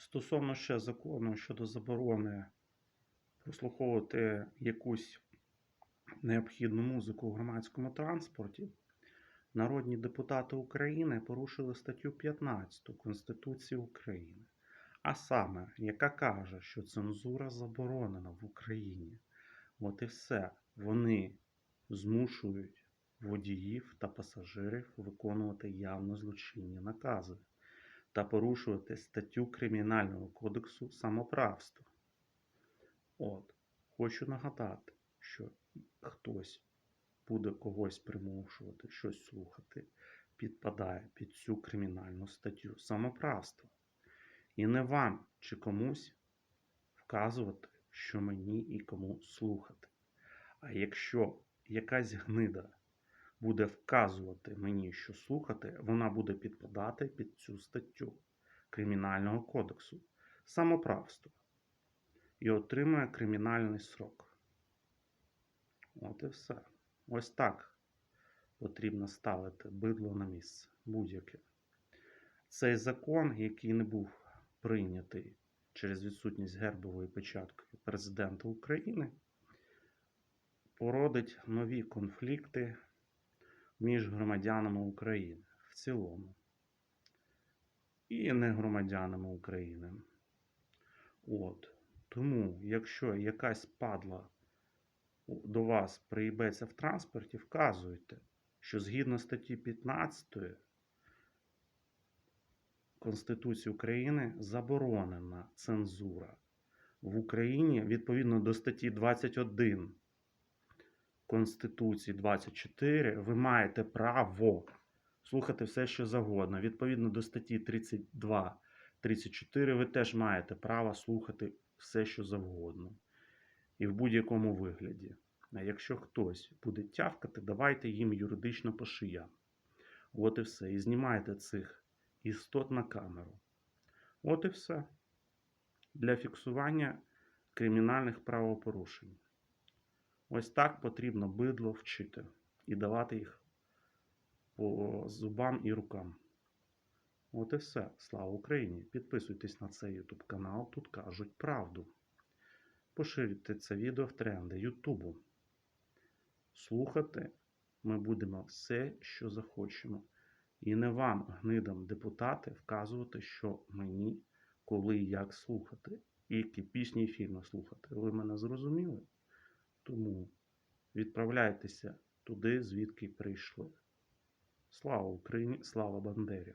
Стосовно ще закону щодо заборони прослуховувати якусь необхідну музику у громадському транспорті, народні депутати України порушили статтю 15 Конституції України, а саме, яка каже, що цензура заборонена в Україні. От і все. Вони змушують водіїв та пасажирів виконувати явно злочинні накази та порушувати статтю Кримінального кодексу самоправства. От, хочу нагадати, що хтось буде когось примушувати щось слухати, підпадає під цю кримінальну статтю самоправства. І не вам чи комусь вказувати, що мені і кому слухати. А якщо якась гнида буде вказувати мені, що слухати, вона буде підпадати під цю статтю Кримінального кодексу самоправство і отримує кримінальний срок. От і все. Ось так потрібно ставити бидло на місце будь-яке. Цей закон, який не був прийнятий через відсутність гербової печатки президента України, породить нові конфлікти між громадянами України в цілому і не громадянами України. От. Тому, якщо якась падла до вас приїбеться в транспорті, вказуйте, що згідно статті 15 Конституції України заборонена цензура. В Україні відповідно до статті 21 Конституції 24 ви маєте право слухати все, що завгодно. Відповідно до статті 32 34 ви теж маєте право слухати все, що завгодно. І в будь-якому вигляді. А якщо хтось буде тявкати, давайте їм юридично по шиям. От і все. І знімайте цих істот на камеру. От і все. Для фіксування кримінальних правопорушень. Ось так потрібно бидло вчити і давати їх по зубам і рукам. От і все. Слава Україні! Підписуйтесь на цей YouTube канал, тут кажуть правду. Поширюйте це відео в тренди Ютубу. Слухати ми будемо все, що захочемо. І не вам, гнидам депутати, вказувати, що мені, коли і як слухати, і які пісні і фільми слухати. Ви мене зрозуміли? Тому відправляйтеся туди, звідки прийшли. Слава Україні, слава Бандері!